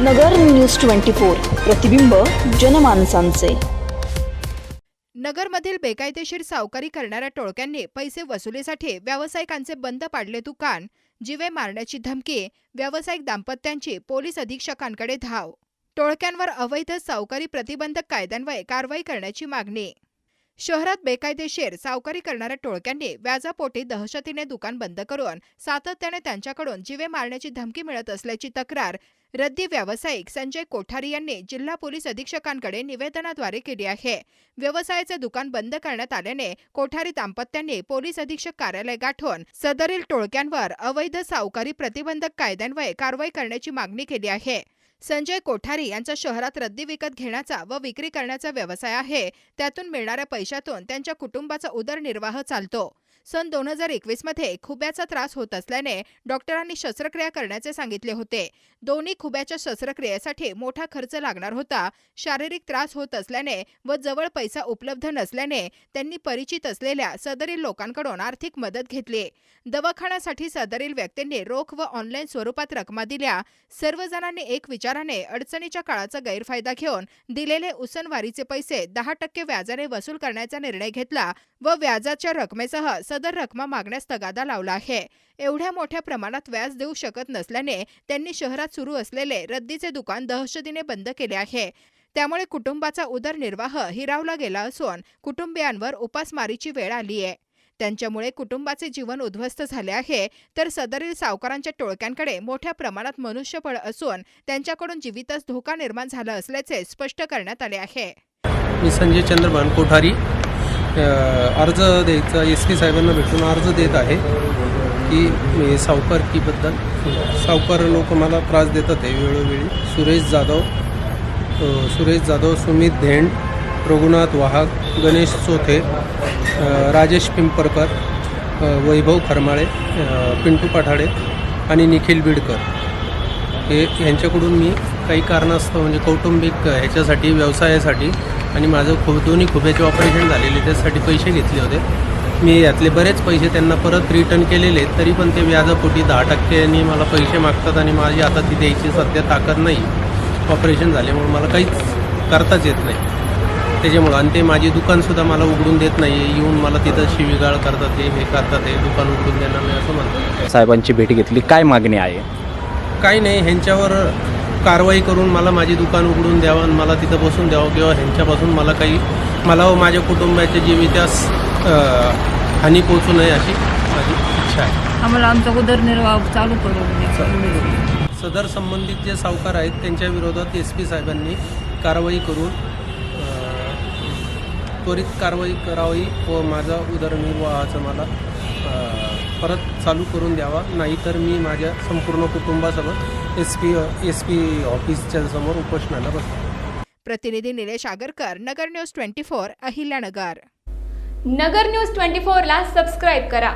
नगर news twenty four प्रतिबिंब जनमानसांचे. नगरमधील बेकायदेशीर सावकारी करणाऱ्या टोळक्यांनी पैसे वसुलीसाठी व्यावसायिकांचे बंद पाडले दुकान जिवे मारण्याची धमकी व्यावसायिक दाम्पत्यांची पोलीस अधीक्षकांकडे धाव. टोळक्यांवर अवैध सावकारी प्रतिबंधक कायद्यान्वये कारवाई करण्याची मागणी. शहरात बेकायदेशीर सावकारी करणाऱ्या टोळक्यांनी व्याजापोटी दहशतीने दुकान बंद करून सातत्याने त्यांच्याकडून जीवे मारण्याची धमकी मिळत असल्याची तक्रार रद्दी व्यावसायिक संजय कोठारी यांनी जिल्हा पोलीस अधीक्षकांकडे निवेदनाद्वारे केली आहे. व्यवसायाचे दुकान बंद करण्यात आल्याने कोठारी दाम्पत्यांनी पोलीस अधीक्षक कार्यालय गाठून सदरील टोळक्यांवर अवैध सावकारी प्रतिबंधक कायद्यान्वये कारवाई करण्याची मागणी केली आहे. संजय कोठारी यांचा शहरात रद्दी विकत घेण्याचा व विक्री करण्याचा व्यवसाय आहे त्यातून मिळणाऱ्या पैशातून त्यांच्या कुटुंबाचा उदरनिर्वाह चालतो. सन दोन हजार एकवीसमध्ये खुब्याचा त्रास होत असल्याने डॉक्टरांनी शस्त्रक्रिया करण्याचे सांगितले होते. दोन्ही खुब्याच्या शस्त्रक्रियेसाठी मोठा खर्च लागणार होता. शारीरिक त्रास होत असल्याने व जवळ पैसा उपलब्ध नसल्याने त्यांनी परिचित असलेल्या सदरील लोकांकडून आर्थिक मदत घेतली. दवाखान्यासाठी सदरील व्यक्तींनी रोख व ऑनलाईन स्वरूपात रकमा दिल्या. सर्वजणांनी एक विचाराने अडचणीच्या काळाचा गैरफायदा घेऊन दिलेले उसनवारीचे पैसे दहा टक्के व्याजाने वसूल करण्याचा निर्णय घेतला व व्याजाच्या रकमेसह सदर रकमा मागण्यास तगादा लावला आहे. एवढ्या मोठ्या प्रमाणात व्याज देऊ शकत नसल्याने त्यांनी शहरात सुरू असलेले रद्दीचे दुकान दहशतीने बंद केले आहे. त्यामुळे कुटुंबाचा उदरनिर्वाह हिरावला गेला असून कुटुंबियांवर उपासमारीची वेळ आली आहे. त्यांच्यामुळे कुटुंबाचे जीवन उद्ध्वस्त झाले आहे तर सदरील सावकारांच्या टोळक्यांकडे मोठ्या प्रमाणात मनुष्यबळ असून त्यांच्याकडून जीवितच धोका निर्माण झाला असल्याचे स्पष्ट करण्यात आले आहे. मी संजय चंद्र भानकोठारी अर्ज द्यायचा एस पी साहेबांना भेटून अर्ज देत आहे की सावकार सावकारकीबद्दल सावकार लोक मला त्रास देतात आहे वेळोवेळी. सुरेश जाधव सुरेश जाधव सुमित धेंड रघुनाथ वाहक गणेश चोथे राजेश पिंपरकर वैभव खरमाळे पिंटू पठाडे आणि निखिल बिडकर. हे यांच्याकडून मी काही कारणास्तव म्हणजे कौटुंबिक ह्याच्यासाठी व्यवसायासाठी आणि माझं खूप दोन्ही खुब्याचे ऑपरेशन झालेले त्यासाठी पैसे घेतले होते. मी यातले बरेच पैसे त्यांना परत रिटर्न केलेले तरी पण ते व्याजापोटी दहा टक्क्यांनी मला पैसे मागतात आणि माझी आता ती द्यायची सध्या ताकद नाही. ऑपरेशन झाल्यामुळे मला काहीच करताच येत नाही. त्याच्यामुळं आणि ते माझे दुकानसुद्धा मला उघडून देत नाही येऊन मला तिथं शिवीगाळ करतात ते हे करतात हे दुकान उघडून देणार नाही असं म्हणतात. साहेबांची भेट घेतली. काय मागणी आहे? काही नाही ह्यांच्यावर कारवाई करून मला माझी दुकान उघडून द्यावं आणि मला तिथं बसून द्यावं किंवा ह्यांच्यापासून मला काही मला व माझ्या कुटुंबाच्या जीवितास अ, हानी पोचू नये अशी माझी इच्छा आहे आम्हाला आमचा उदरनिर्वाह चालू करून. सदर संबंधित जे सावकार आहेत त्यांच्या विरोधात एस पी साहेबांनी कारवाई करून त्वरित कारवाई करावी व माझा उदरनिर्वाहाचं मला परत चालू करून द्यावा. नाहीतर मी माझ्या संपूर्ण कुटुंबासोबत एस पी एस पी ऑफिसच्या समोर उपोषणाला बसतो प्रतिनिधी Nilesh Agarkar Nagar news twenty four Ahilyanagar. Nagar news twenty फोरला सबस्क्राईब करा.